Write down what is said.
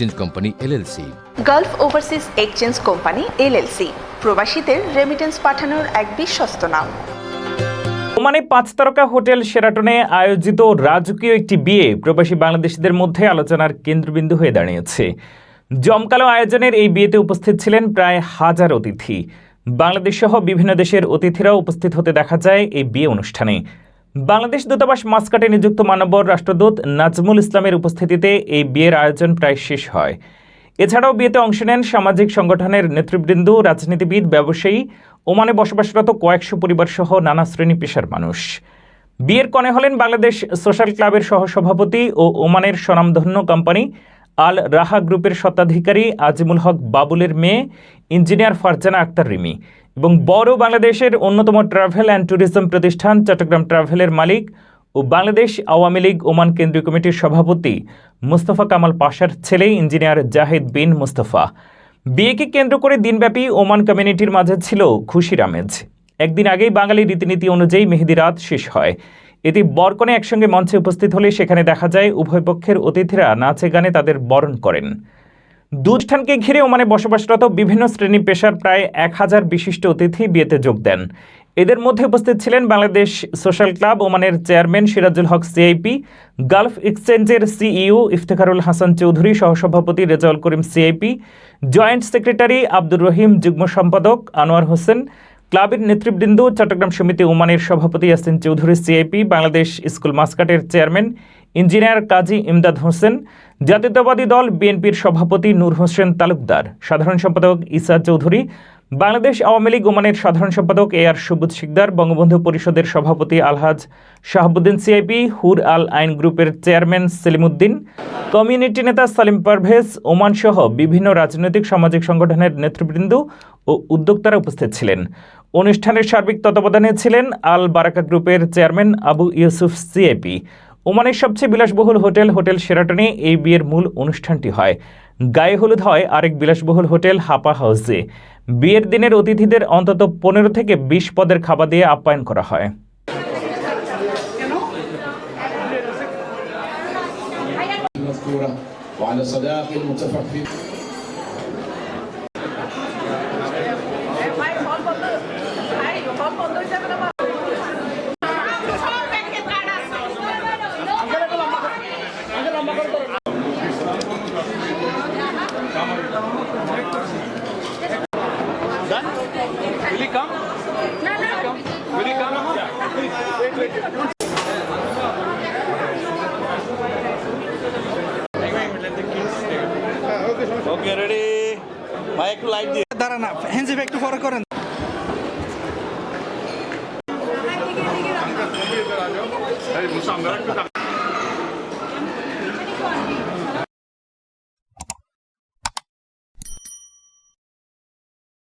Change company LLC Gulf overseas exchange company LLC প্রবাসীদের remittance পাঠানোর এক বিশ্বস্ত নাম। ওমানে পাঁচ তারকা হোটেল সেরাটনে আয়োজিত রাজকীয় একটি বিয়ে প্রবাসী বাংলাদেশিদের মধ্যে আলোচনার কেন্দ্রবিন্দু হয়ে দাঁড়িয়েছে। জমকালো আয়োজনের এই বিয়েতে উপস্থিত ছিলেন প্রায় হাজার অতিথি। বাংলাদেশ সহ বিভিন্ন দেশের অতিথিরাও উপস্থিত হতে দেখা যায় এই বিয়ে অনুষ্ঠানে। বাংলাদেশ দূতাবাস মাস্কাটে নিযুক্ত মানবর রাষ্ট্রদূত নাজমুল ইসলামের উপস্থিতিতে এই বিয়ের আয়োজন প্রায় শেষ হয়। এছাড়াও বিয়েতে অংশ নেন সামাজিক সংগঠনের নেতৃবৃন্দ, রাজনীতিবিদ, ব্যবসায়ী, ওমানে বসবাসরত কয়েকশো পরিবার সহ নানা শ্রেণি পেশার মানুষ। বিয়ের কনে হলেন বাংলাদেশ সোশ্যাল ক্লাবের সহসভাপতি ও ওমানের স্বনামধন্য কোম্পানি আল রাহা গ্রুপের স্বত্বাধিকারী আজিমুল হক বাবুলের মেয়ে, ইঞ্জিনিয়ার ফারজানা আক্তার রিমি এবং বড় বাংলাদেশের অন্যতম ট্রাভেল অ্যান্ড ট্যুরিজম প্রতিষ্ঠান চট্টগ্রাম ট্রাভেলের মালিক ও বাংলাদেশ আওয়ামী লীগ ওমান কেন্দ্রীয় কমিটির সভাপতি মুস্তফা কামাল পাশার ছেলে ইঞ্জিনিয়ার জাহিদ বিন মুস্তফা। বিয়েকে কেন্দ্র করে দিনব্যাপী ওমান কমিউনিটির মাঝে ছিল খুশির আমেজ। একদিন আগেই বাঙালি রীতিনীতি অনুযায়ী মেহেদি রাত শেষ হয়। এতে বরকনে একসঙ্গে মঞ্চে উপস্থিত হলে সেখানে দেখা যায় উভয় পক্ষের অতিথিরা নাচে গানে তাদের বরণ করেন। দুষ্ঠানকে ঘিরে ওমানে বসবাসরত বিভিন্ন শ্রেণি পেশার প্রায় এক হাজার বিশিষ্ট অতিথি বিয়েতে যোগ দেন। এদের মধ্যে উপস্থিত ছিলেন বাংলাদেশ সোশ্যাল ক্লাব ওমানের chairman Sirajul Haque CIP, Gulf এক্সচেঞ্জের সিইও ইফতেখারুল হাসান চৌধুরী, সহসভাপতি Rezaul Karim CIP, joint secretary Abdur Rahim, যুগ্ম সম্পাদক আনোয়ার হোসেন ক্লাবের নেতৃবৃন্দ, চট্টগ্রাম সমিতি ওমানের সভাপতি ইয়াসিন চৌধুরী, সিআইপি, বাংলাদেশ স্কুল মাস্কাটের চেয়ারম্যান ইঞ্জিনিয়ার কাজী ইমদাদ হোসেন, জাতীয়তাবাদী দল বিএনপির সভাপতি নূর হোসেন তালুকদার, সাধারণ সম্পাদক ইসা চৌধুরী, বাংলাদেশ আওয়ামী লীগ ওমানের সাধারণ সম্পাদক এ আর সবুজ শিকদার, বঙ্গবন্ধু পরিষদের সভাপতি আলহাজ শাহাবুদ্দিন, সিআইপি, হুর আল আইন গ্রুপের চেয়ারম্যান সেলিমুদ্দিন, কমিউনিটি নেতা সালিম পারভেজ, ওমান সহ বিভিন্ন রাজনৈতিক সামাজিক সংগঠনের নেতৃবৃন্দ ও উদ্যোক্তারা উপস্থিত ছিলেন অনুষ্ঠানের সার্বিক তত্ত্বাবধানে ছিলেন আল বারাকা গ্রুপের চেয়ারম্যান আবু ইউসুফ সিএপি ওমানের সবচেয়ে বিলাসবহুল হোটেল হোটেল সেরাটনে এই বিয়ের মূল অনুষ্ঠানটি হয় গায়ে হলুদ হয় আরেক বিলাসবহুল হোটেল হাপা হাউসে বিয়ের দিনের অতিথিদের অন্তত পনেরো থেকে বিশ পদের খাবার দিয়ে আপ্যায়ন করা হয় المذكورة وعلى صداق المتفق فيه Will he come? Will he come? Okay ready ভাই একটু লাইট দিয়ে দাঁড়ান না হ্যান্ডজিপ একটু পরে করেন Hey, Musa, I'm going to